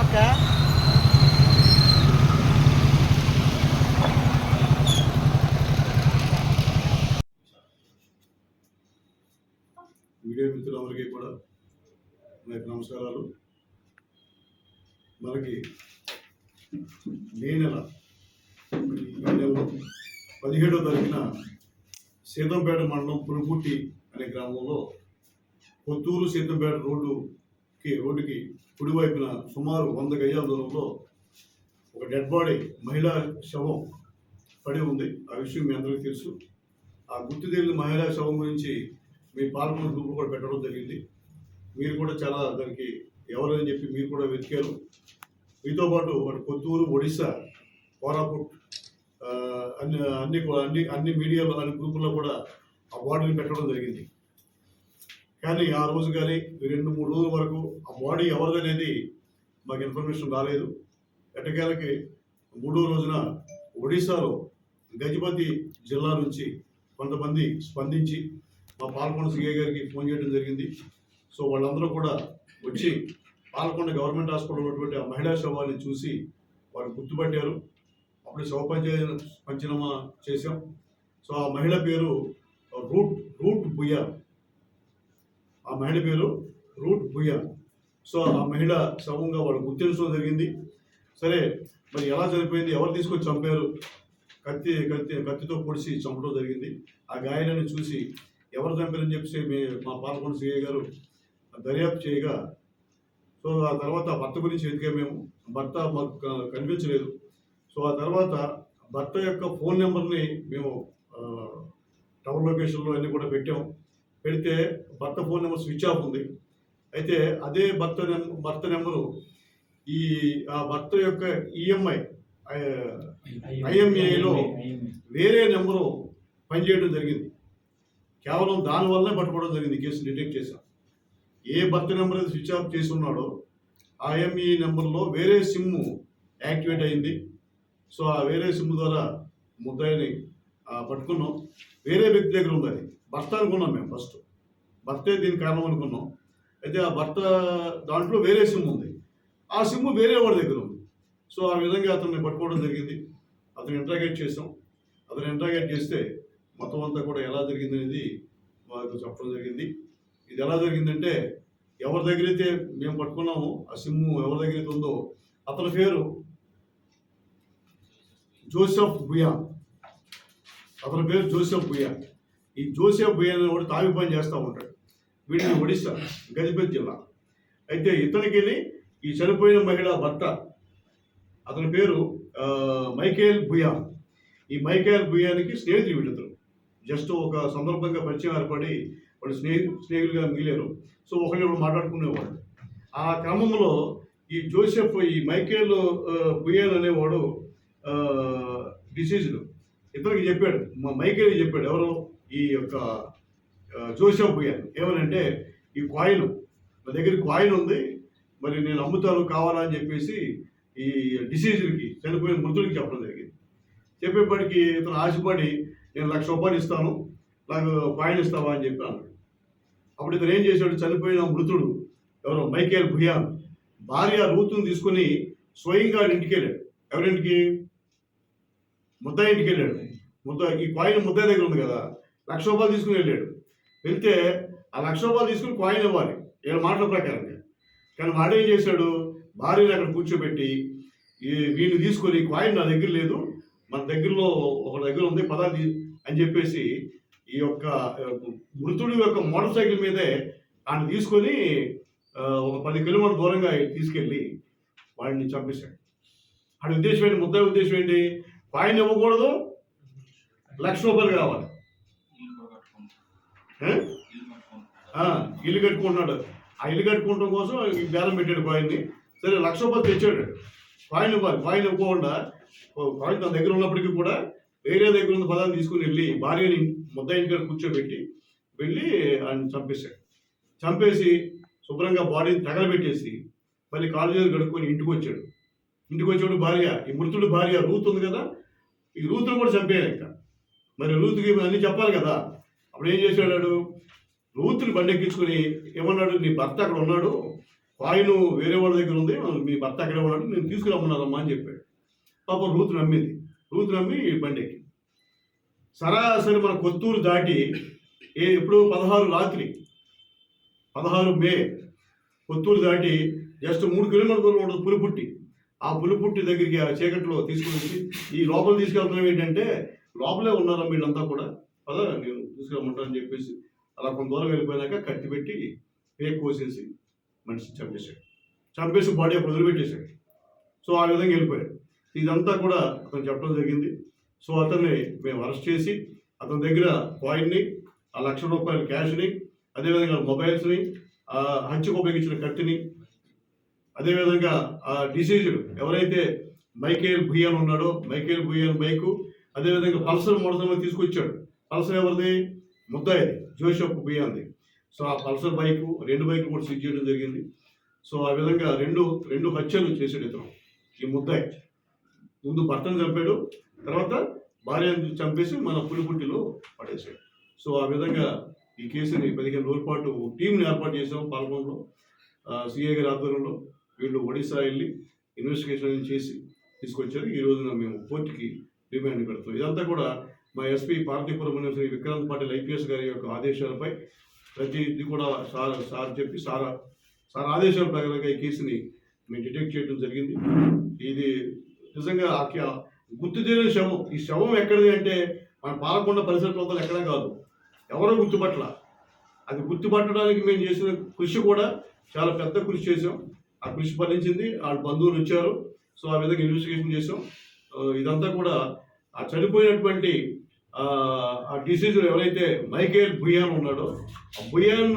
Okay media మిత్రులందరికీ కూడా నాకు నమస్కారాలు. మనకి మే నెల పదిహేడో తారీఖున సీతంపేట మండలం పులిపుట్టి అనే గ్రామంలో కొత్తూరు సీతంపేట కి రోడ్డుకి కుడివైపున సుమారు వంద గజాల దూరంలో ఒక డెడ్ బాడీ మహిళా శవం పడి ఉంది. ఆ విషయం మీ అందరికీ తెలుసు. ఆ గుర్తు తెలియని మహిళా శవం గురించి మీ పాల్గొన్న గ్రూప్ కూడా పెట్టడం జరిగింది. మీరు కూడా చాలా దానికి ఎవరని చెప్పి మీరు కూడా వెతికారు. మీతో పాటు వాటి కొత్తూరు ఒడిశా కోరాపుట్ అన్ని అన్ని అన్ని అన్ని మీడియాలో అన్ని గ్రూపుల్లో కూడా ఆ బాడీని పెట్టడం జరిగింది. కానీ ఆ రోజు కానీ రెండు మూడు రోజుల వరకు ఆ బాడీ ఎవరిదనేది మాకు ఇన్ఫర్మేషన్ రాలేదు. ఎట్టకేలకి మూడో రోజున ఒడిశాలో గజపతి జిల్లా నుంచి కొంతమంది స్పందించి మా పాల్కొండ సిఐ గారికి ఫోన్ చేయడం జరిగింది. సో వాళ్ళందరూ కూడా వచ్చి పాల్కొండ గవర్నమెంట్ హాస్పిటల్ ఉన్నటువంటి ఆ మహిళా శవాన్ని చూసి వారు గుర్తుపట్టారు. అప్పుడు శవ పంచాయతీ పంచనామా చేశాం. సో ఆ మహిళ పేరు రూట్ రూట్ బుయ్యా ఆ మహిళ పేరు రూట్ భుయా సో ఆ మహిళ శవంగా వాళ్ళు గుర్తించడం జరిగింది. సరే మరి ఎలా చనిపోయింది? ఎవరు తీసుకొని చంపారు? కత్తి కత్తి కత్తితో పొడిచి చంపడం జరిగింది. ఆ గాయాలను చూసి ఎవరు చంపారని చెప్పి మీ మా పాల్గొండ సిఐ గారు దర్యాప్తు చేయగా సో ఆ తర్వాత భర్త గురించి ఎదిగా మేము. భర్త మాకు కనిపించలేదు. సో ఆ తర్వాత భర్త యొక్క ఫోన్ నెంబర్ని మేము టవర్ లొకేషన్లో అన్నీ కూడా పెట్టాము పెడితే భర్త ఫోన్ నెంబర్ స్విచ్ ఆఫ్ ఉంది. అయితే అదే భర్త నెం- భర్త నెంబరు ఈ ఆ భర్త యొక్క ఈఎంఐ ఐఎంఏలో వేరే నెంబరు పనిచేయడం జరిగింది. కేవలం దానివల్లనే పట్టుకోవడం జరిగింది కేసు డిటెక్ట్ చేశాం ఏ భర్త నెంబర్ అయితే స్విచ్ ఆఫ్ చేసి ఉన్నాడో ఆ ఐఎంఈ నెంబర్లో వేరే సిమ్ యాక్టివేట్ అయింది. సో ఆ వేరే సిమ్ ద్వారా ముద్దాయిని పట్టుకున్నాం. వేరే వ్యక్తి దగ్గర ఉంది అది. భర్త అనుకున్నాం మేము ఫస్ట్ భర్తే దీనికి కారణం అనుకున్నాం. అయితే ఆ భర్త దాంట్లో వేరే సిమ్ ఉంది. ఆ సిమ్ వేరే వాడి దగ్గర ఉంది. సో ఆ విధంగా అతన్ని పట్టుకోవడం జరిగింది. అతను ఇంట్రాగేట్ చేసాం అతను ఇంట్రాగేట్ చేస్తే మొత్తం అంతా కూడా ఎలా జరిగింది అనేది మాకు చెప్పడం జరిగింది. ఇది ఎలా జరిగిందంటే ఎవరి దగ్గర అయితే మేము పట్టుకున్నాము ఆ సిమ్ ఎవరి దగ్గర అయితే ఉందో అతని పేరు జోసెఫ్ బుయా అతని పేరు జోసెఫ్ బుయా ఈ జోసెఫ్ బొయ్యాలని వాడు తావి పని చేస్తూ ఉంటాడు. వీటిని ఒడిస్సా గజపతి జిల్లా. అయితే ఇతనికి ఈ చనిపోయిన మహిళ భర్త అతని పేరు మైకేల్ భుయా ఈ మైకేల్ భుయానికి స్నేహితులు వీళ్ళిద్దరు. జస్ట్ ఒక సందర్భంగా పరిచయం ఏర్పడి వాళ్ళు స్నేహి స్నేహితులుగా మిగిలేరు. సో ఒకరిని మాట్లాడుకునేవాడు. ఆ క్రమంలో ఈ జోసెఫ్ ఈ మైకేల్ భుయాన్ అనేవాడు డిసీజ్డ్ ఇతనికి చెప్పాడు. మా మైకేల్ చెప్పాడు. ఎవరు? ఈ యొక్క ఆ, జోసెఫ్ బుయాన్ ఏమనంటే ఈ కాయిన్ నా దగ్గర కాయిన్ ఉంది. మరి నేను అమ్ముతాను కావాలా అని చెప్పేసి ఈ డిసీజులకి చనిపోయిన మృతుడికి చెప్పడం జరిగింది. చెప్పేప్పటికి ఇతను ఆశపడి నేను లక్ష రూపాయలు ఇస్తాను నాకు కాయిన్ ఇస్తావా? అని చెప్పి అన్నాడు. అప్పుడు ఇతను ఏం చేశాడు? చనిపోయిన మృతుడు ఎవరో? మైకేల్ భుయాన్ భార్య రూతుని తీసుకుని స్వయంగా ఇంటికి వెళ్ళాడు. ఎవరింటికి? ముద్ద ఇంటికి వెళ్ళాడు ముద్ద ఈ కాయిన్ ముద్ద దగ్గర ఉంది కదా లక్ష రూపాయలు తీసుకుని వెళ్ళాడు. వెళ్తే ఆ లక్ష రూపాయలు తీసుకుని కాయిన్ ఇవ్వాలి. ఏడు మాటల ప్రకారంగా. కానీ వాడు ఏం చేశాడు? భార్యని అక్కడ కూర్చోబెట్టి ఈ తీసుకొని కాయిన్ నా దగ్గర లేదు మన దగ్గరలో ఒక దగ్గర ఉంది పదార్థి అని చెప్పేసి ఈ యొక్క మృతుడి యొక్క మోటార్ సైకిల్ మీదే ఆయన తీసుకొని ఒక పది కిలోమీటర్ దూరంగా తీసుకెళ్ళి వాడిని చంపేశాడు. వాడి ఉద్దేశం ఏంటి? ముద్ద ఉద్దేశం ఏంటి? కాయిన్ ఇవ్వకూడదు లక్ష రూపాయలు కావాలి. ఇల్లు కట్టుకుంటున్నాడు ఆ ఇల్లు కట్టుకోవడం కోసం ఈ బేరం పెట్టాడు కాయిన్ని సరే లక్ష రూపాయలు తెచ్చాడు. కాయిన్ ఇవ్వాలి కాయిన్ ఇవ్వకుండా ఓ కాయిన్ తన దగ్గర ఉన్నప్పటికీ కూడా వేరే దగ్గర ఉన్న పదాన్ని తీసుకుని వెళ్ళి భార్యని ముద్ద ఇంటికి కూర్చోబెట్టి వెళ్ళి ఆయన చంపేశాడు. చంపేసి శుభ్రంగా బాడీని తగలబెట్టేసి మళ్ళీ కాలు చేతులు కడుక్కొని ఇంటికి వచ్చాడు. ఇంటికి వచ్చాడు భార్య ఈ మృతుడు భార్య రూత్ ఉంది కదా ఈ రూతును కూడా చంపేయాలి ఇంకా. మరి రూతుకి అన్నీ చెప్పాలి కదా. అప్పుడు ఏం చేశాడు రూతుని బండెక్కించుకుని ఏమన్నాడు? నీ భర్త అక్కడ ఉన్నాడు. కాయిన్ వేరే వాళ్ళ దగ్గర ఉంది. మీ భర్త అక్కడే ఉన్నాడు. నేను తీసుకురమ్మన్నారమ్మా అని చెప్పాడు. పాపం రూతు నమ్మింది. రూతు నమ్మి బండెక్కి సరాసరి మన కొత్తూరు దాటి ఏ ఎప్పుడు పదహారు రాత్రి పదహారు మే కొత్తూరు దాటి జస్ట్ మూడు కిలోమీటర్ల దూరం ఉంటుంది పులిపుట్టి. ఆ పులిపుట్టి దగ్గరికి ఆ చీకట్లో తీసుకుని వచ్చి ఈ లోపల తీసుకెళ్తున్నాం ఏంటంటే లోపలే ఉన్నారా వీళ్ళంతా కూడా? పదా నేను తీసుకురమ్మంటానని చెప్పేసి అలా కొంత దూరం వెళ్ళిపోయాక కత్తి పెట్టి పేక్ కోసేసి మనిషిని చంపేశాడు. చంపేసి బాడీ అప్పుడు వదిలిపెట్టేశాడు. సో ఆ విధంగా వెళ్ళిపోయాడు. ఇదంతా కూడా అతను చెప్పడం జరిగింది. సో అతన్ని మేము అరెస్ట్ చేసి అతని దగ్గర కాయిన్ని ఆ లక్ష రూపాయల క్యాష్ని అదేవిధంగా మొబైల్స్ని హంచుకు హత్యకు ఉపయోగించిన కత్తిని అదేవిధంగా ఆ డిసీజు ఎవరైతే మైకేల్ భుయన్ ఉన్నాడో మైకేల్ భుయన్ బైకు అదేవిధంగా పల్సర్ మోటార్ తీసుకొచ్చాడు. పల్సర్ ఎవరిది? ముద్దాయిది జోషప్ భుయాన్ది. సో ఆ పల్సర్ బైకు రెండు బైక్ కూడా సీజ్ చేయడం జరిగింది. సో ఆ విధంగా రెండు రెండు హత్యలు చేశాడు ఇతను ఈ ముద్దాయి ముందు భర్తను చంపాడు తర్వాత భార్యను చంపేసి మన పులిపుట్టిలో పడేశాడు. సో ఆ విధంగా ఈ కేసుని పదిహేను రోజుల పాటు టీంని ఏర్పాటు చేసాం పాల్గొనలో సిఐ గారి ఆధ్వర్యంలో. వీళ్ళు ఒడిశా వెళ్ళి ఇన్వెస్టిగేషన్ చేసి తీసుకొచ్చారు. ఈ రోజున మేము కోర్టుకి రిమాండ్ పెడతాం. ఇదంతా కూడా మా ఎస్పీ పార్థిపురం శ్రీ విక్రాంత్ పాటిల్ ఐపీఎస్ గారి యొక్క ఆదేశాలపై ప్రతిది కూడా సార్ సార్ చెప్పి సార్ సార్ ఆదేశాల ప్రకారంగా ఈ కేసుని మేము డిటెక్ట్ చేయడం జరిగింది. ఇది నిజంగా ఆ గుర్తు తెలియని శవం. ఈ శవం ఎక్కడిది అంటే మన పాలకొండ పరిసర ప్రాంతాలు ఎక్కడా కాదు. ఎవరో గుర్తుపట్ల అది గుర్తుపట్టడానికి మేము చేసిన కృషి కూడా చాలా పెద్ద కృషి చేసాం ఆ కృషి ఫలించింది వాళ్ళ బంధువులు వచ్చారు. సో ఆ విధంగా ఇన్వెస్టిగేషన్ చేసాం ఇదంతా కూడా ఆ చనిపోయినటువంటి ఆ డిసీజ్ ఎవరైతే మైకేల్ భుయాన్ ఉన్నాడో ఆ భుయాన్